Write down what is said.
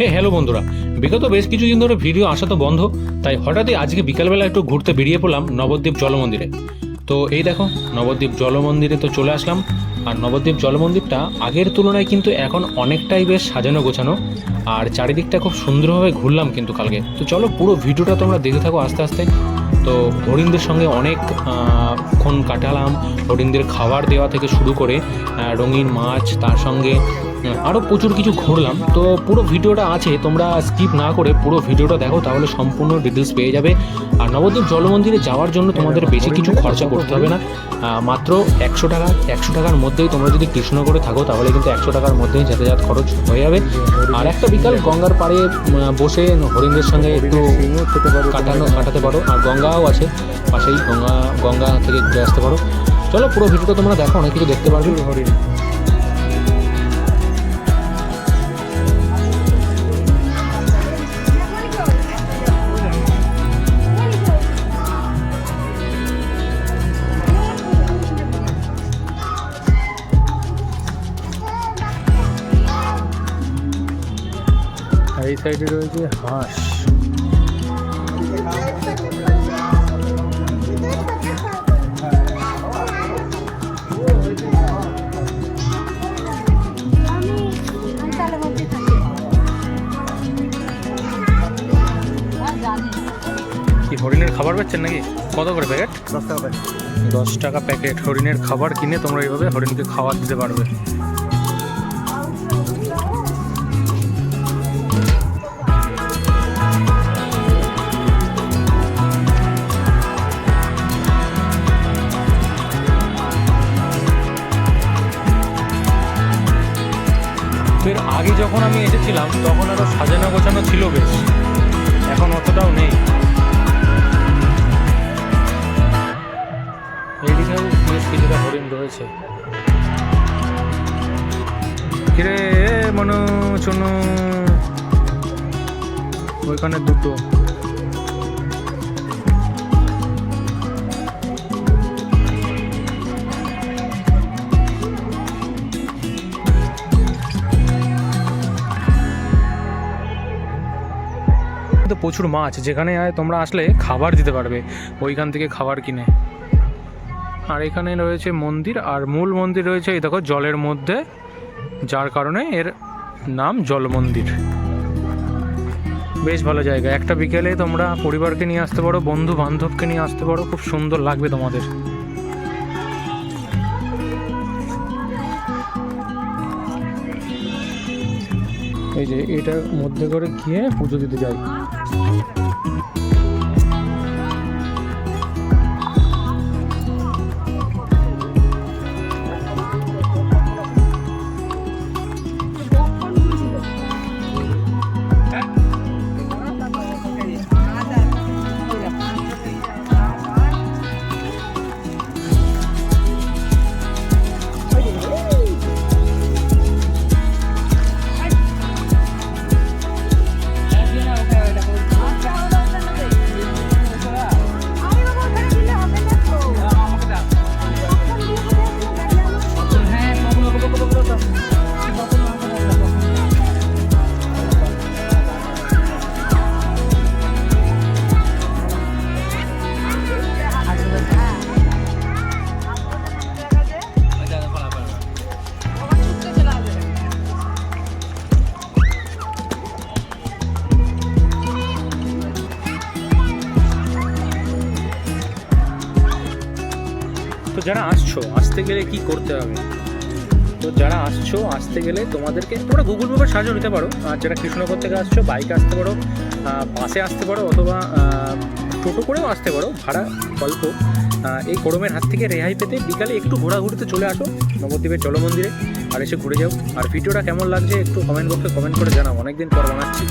হে hello বন্ধুরা। বিগত বেশ কিছুদিন ধরে ভিডিও আসা তো বন্ধ, তাই হঠাৎই আজকে বিকালবেলা একটু ঘুরতে বেরিয়ে পড়লাম নবদ্বীপ জলমন্দিরে তো এই দেখো, নবদ্বীপ জলমন্দিরে তো চলে আসলাম, আর নবদ্বীপ জলমন্দিরটা আগের তুলনায় কিন্তু এখন অনেকটাই বেশ সাজানো গোছানো, আর চারিদিকটা খুব সুন্দরভাবে ঘুরলাম কিন্তু কালকে। তো চলো পুরো ভিডিওটা তোমরা দেখে থাকো আস্তে আস্তে। তো হরিণদের সঙ্গে অনেক ক্ষণ কাটালাম হরিণদের খাবার দেওয়া থেকে শুরু করে রঙিন মাছ তার সঙ্গে আরও প্রচুর কিছু ঘুরলাম। তো পুরো ভিডিওটা আছে তোমরা স্কিপ না করে পুরো ভিডিওটা দেখো তাহলে সম্পূর্ণ ডিটেলস পেয়ে যাবে। আর নবদ্বীপ জলমন্দিরে যাওয়ার জন্য তোমাদের বেশি কিছু খরচা করতে হবে না। মাত্র একশো টাকা একশো টাকার মধ্যেই তোমরা যদি কৃষ্ণনগরে থাকো তাহলে কিন্তু একশো টাকার মধ্যেই যাতায়াত খরচ হয়ে যাবে। আর একটা বিকাল গঙ্গার পাড়ে বসে হরিণদের সঙ্গে একটু কাটানো কাটাতে পারো। আর গঙ্গাও আছে, পাশেই গঙ্গা গঙ্গা থেকে ঘুরে আসতে পারো। চলো পুরো ভিডিওটা তোমরা দেখো, অনেক কিছু দেখতে পারবে। হরিণ এই সাইডে রয়েছে হাঁস। কি হরিণের খাবার পাচ্ছেন নাকি? কত করে প্যাকেট দশ টাকা প্যাকেট হরিণের খাবার কিনে তোমরা এইভাবে হরিণকে খাবার দিতে পারবে। যখন আমি এসেছিলাম, তখন আরও সাজানো গোছানো ছিল বেশ। এখন অতটাও নেই। এদিকেও বেশ কিছুটা হরিণ রয়েছে। কিরে, মনু, চুনু। ওইখানে দুটো। প্রচুর মাছ, যেখানে আয় তোমরা আসলে খাবার দিতে পারবে। ওইখান থেকে খাবার কিনে। আর এখানে রয়েছে মন্দির, আর মূল মন্দির রয়েছে, এই দেখো, জলের মধ্যে, যার কারণে এর নাম জল মন্দির। বেশ ভালো জায়গা। একটা বিকেলে তোমরা পরিবারকে নিয়ে আসতে পারো বন্ধু বান্ধবকে নিয়ে আসতে পারো, খুব সুন্দর লাগবে তোমাদের। এই যে এটার মধ্যে করে গিয়ে পুজো দিতে যাই। তো যারা আসছো, আসতে গেলে কি করতে হবে? তো যারা আসছো, আসতে গেলে তোমাদেরকে তোমরা গুগল ম্যাপে সাহায্য নিতে পারো। আর যারা কৃষ্ণনগর থেকে আসছো বাইকে আসতে পারো বাসে আসতে পারো, অথবা টোটো করেও আসতে পারো, ভাড়া অল্প। এই গরমের হাত থেকে রেহাই পেতে বিকালে একটু ঘোরাঘুরিতে চলে আসো, নবদ্বীপের জলমন্দিরে, আর এসে ঘুরে যাও। আর ভিডিওটা কেমন লাগছে একটু কমেন্ট বক্সে কমেন্ট করে জানাও। অনেকদিন পর বানাচ্ছি।